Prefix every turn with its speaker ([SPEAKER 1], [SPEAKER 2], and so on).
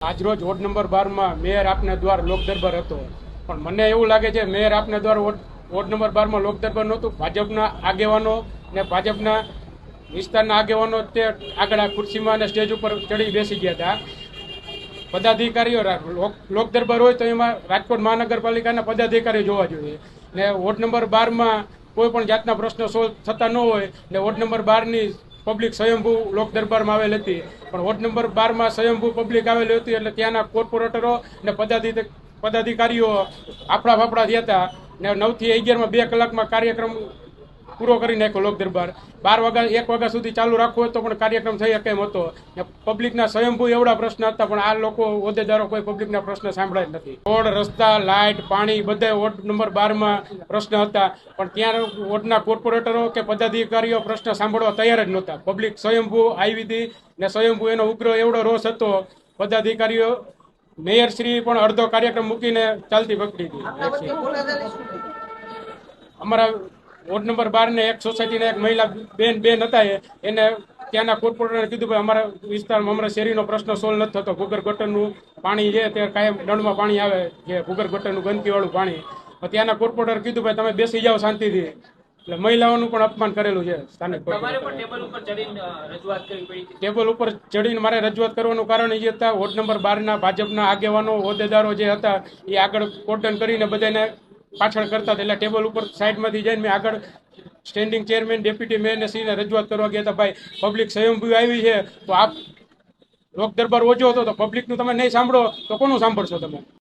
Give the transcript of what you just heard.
[SPEAKER 1] આજરોજ ward number બારમાં mayor આપના દ્વાર લોક દરબાર હતો. પણ મને એવું લાગે છે, મેયર આપના દ્વાર વોર્ડ નંબર બારમાં લોકદરબાર નહોતું. ભાજપના આગેવાનો ને ભાજપના વિસ્તારના આગેવાનો તે આગળ ખુરશીમાં અને સ્ટેજ ઉપર ચડી બેસી ગયા હતા. પદાધિકારીઓ લોકદરબાર લોક લોક દરબાર હોય તો એમાં રાજકોટ મહાનગરપાલિકાના પદાધિકારીઓ જોવા જોઈએ. ને વોર્ડ નંબર બારમાં કોઈ પણ જાતના પ્રશ્નો સોલ્વ થતા ન હોય ને વોર્ડ નંબર બારની પબ્લિક સ્વયંભૂ લોક દરબારમાં આવેલ હતી. પણ વોર્ડ નંબર બારમાં સ્વયંભૂ પબ્લિક આવેલી હતી એટલે ત્યાંના કોર્પોરેટરો અને પદાધિક પદાધિકારીઓ આપણા ફાફડા થયા હતા. ને નવથી અગિયારમાં બે કલાકમાં કાર્યક્રમ પૂરો કરી નાખ્યો લોક દરબાર. બાર વાગ્યા એક વાગ્યા સુધી ચાલુ રાખવો હતો તો પણ કાર્યક્રમ થઈ શકે એમ હતો. પબ્લિકના સ્વયંભૂ એવડા પ્રશ્ન હતા પણ આ લોકો હોદ્દેદારો કોઈ પબ્લિકના પ્રશ્ન સાંભળ્યા જ નથી. રોડ રસ્તા લાઇટ પાણી બધા વોર્ડ નંબર બારમાં પ્રશ્ન હતા. પણ ત્યાં વોર્ડના કોર્પોરેટરો કે પદાધિકારીઓ પ્રશ્ન સાંભળવા તૈયાર જ નહોતા. પબ્લિક સ્વયંભૂ આવી હતી ને સ્વયંભૂ એનો ઉગ્ર એવડો રોષ હતો. પદાધિકારીઓ મેયર શ્રી પણ અડધો કાર્યક્રમ મૂકીને ચાલતી પકડી હતી અમારા વોર્ડ નંબર બાર ને એક સોસાયટીના એક મહિલા બેન બેન હતા એને ત્યાંના કોર્પોરેટરે કીધું ભાઈ અમારા વિસ્તારમાં અમારા શેરીનો પ્રશ્ન સોલ્વ નથી થતો. ભૂગર ગટરનું પાણી છે તે કાયમ દંડમાં પાણી આવે છે ભૂગર ગટરનું ગંદકીવાળું પાણી. ત્યાંના કોર્પોરેટર કીધું ભાઈ તમે બેસી જાઓ શાંતિથી. એટલે મહિલાઓનું પણ અપમાન કરેલું છે સ્થાનિક
[SPEAKER 2] ટેબલ ઉપર ચડીને
[SPEAKER 1] મારે રજૂઆત કરવાનું કારણ એ હતા. વોર્ડ નંબર બારના ભાજપના આગેવાનો હોદ્દેદારો જે હતા એ આગળ કોટન કરીને બધાને પાછળ કરતા એટલે ટેબલ ઉપર સાઈડમાંથી જઈને મેં આગળ સ્ટેન્ડિંગ ચેરમેન ડેપ્યુટી મેયરને સીને રજૂઆત કરવા ગયા હતા, ભાઈ પબ્લિક સ્વયંભૂ આવી છે. તો આપ લોક દરબાર ઓછો હતો, તો પબ્લિકનું તમે નહીં સાંભળો, તો કોનું સાંભળશો તમે?